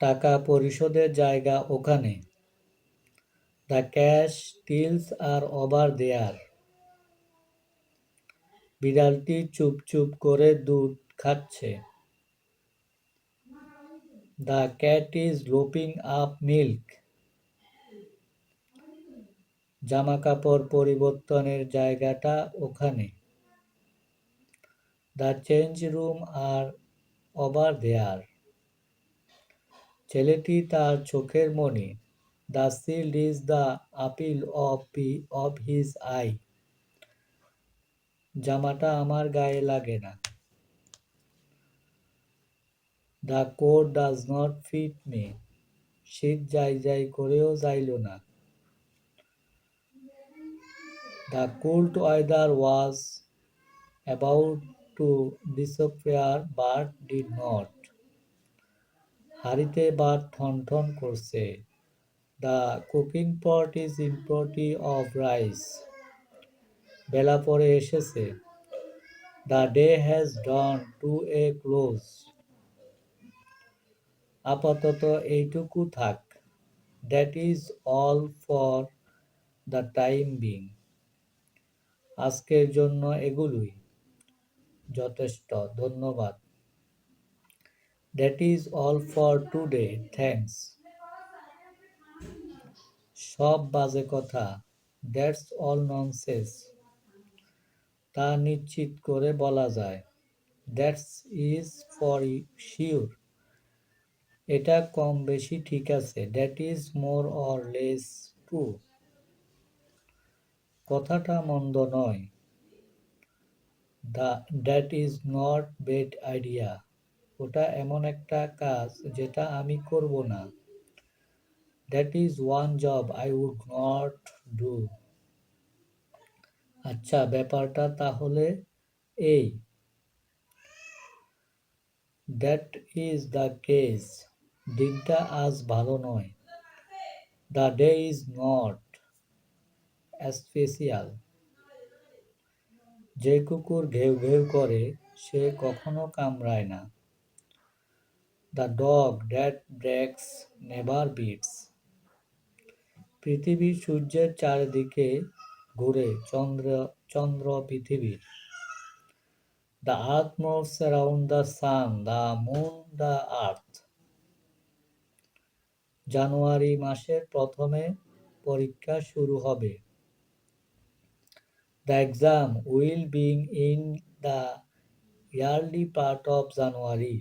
টাকা পরিশোধের জায়গা ওখানে। The cash tills are over there বিড়ালটি চুপ চুপ করে দুধ খাচ্ছে। The cat is lapping up milk জামা কাপড় পরিবর্তনের জায়গাটা ওখানে। The change room are over there ছেলেটি তার চোখের মণি the child is the apple of p, of his eye. জামাটা আমার গায়ে লাগে না। The coat does not fit me. শীত যাই যাই করেও যাইল না। The cold weather was about to disappear but did not. হাড়িতে ভাত ঠন ঠন করছে। The cooking pot is empty of rice. বেলা পরে এসেছে। The day has drawn to a close. আপাতত এইটুকু থাক। That is all for the time being. আজকের জন্য এগুলোই। যথেষ্ট, ধন্যবাদ। That is all for today thanks সব বাজে কথা। দ্যাটস অল ননসেন্স তা নিশ্চিত করে বলা যায়। দ্যাটস ইজ ফর শিওর এটা কম বেশি ঠিক আছে। That is more or less true কথাটা মন্দ নয়। The that is not bad idea ওটা এমন একটা কাজ যেটা আমি করব না। That is one job I would not do আচ্ছা ব্যাপারটা তাহলে এই। দ্যাট ইজ দ্য কেস দিনটা আজ ভালো নয়। The day is not special যে কুকুর ঘেউ ঘেউ করে, সে কখনো কামড়ায় না। The dog that barks never bites পৃথিবী সূর্যের চারিদিকে ঘুরে চন্দ্র চন্দ্র পৃথিবীর the earth moves around the sun the moon the earth জানুয়ারি মাসের প্রথমে পরীক্ষা শুরু হবে। The exam will being in the early part of January